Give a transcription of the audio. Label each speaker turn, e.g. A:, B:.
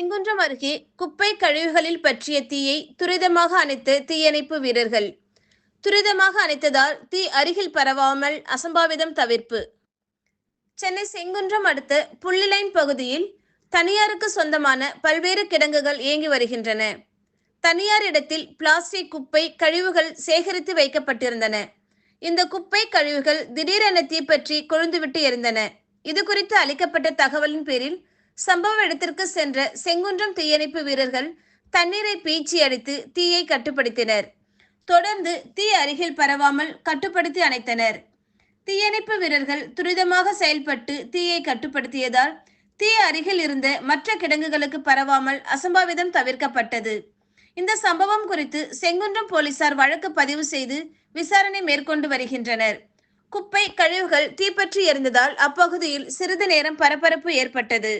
A: செங்குன்றம் அருகே குப்பை கழிவுகளில் பற்றிய தீயை துரிதமாக அணைத்த தீயணைப்பு வீரர்கள். துரிதமாக அணைத்ததால் தீ அருகில் பரவாமல் அசம்பாவிதம் தவிர்ப்பு. சென்னை செங்குன்றம் அடுத்த புள்ளிலைன் பகுதியில் தனியாருக்கு சொந்தமான பல்வேறு கிடங்குகள் இயங்கி வருகின்றன. தனியார் இடத்தில் பிளாஸ்டிக் குப்பை கழிவுகள் சேகரித்து வைக்கப்பட்டிருந்தன. இந்த குப்பை கழிவுகள் திடீரென தீப்பற்றி கொழுந்துவிட்டு எரிந்தன. இது குறித்து அளிக்கப்பட்ட தகவலின் பேரில் சம்பவ இடத்திற்கு சென்ற செங்குன்றம் தீயணைப்பு வீரர்கள் தண்ணீரை பீச்சி அடித்து தீயை கட்டுப்படுத்தினர். தொடர்ந்து தீ அருகில் பரவாமல் கட்டுப்படுத்தி அணைத்தனர். தீயணைப்பு வீரர்கள் துரிதமாக செயல்பட்டு தீயை கட்டுப்படுத்தியதால் தீ அருகில் இருந்த மற்ற கிடங்குகளுக்கு பரவாமல் அசம்பாவிதம் தவிர்க்கப்பட்டது. இந்த சம்பவம் குறித்து செங்குன்றம் போலீசார் வழக்கு பதிவு செய்து விசாரணை மேற்கொண்டு வருகின்றனர். குப்பை கழிவுகள் தீப்பற்றி எரிந்ததால் அப்பகுதியில் சிறிது நேரம் பரபரப்பு ஏற்பட்டது.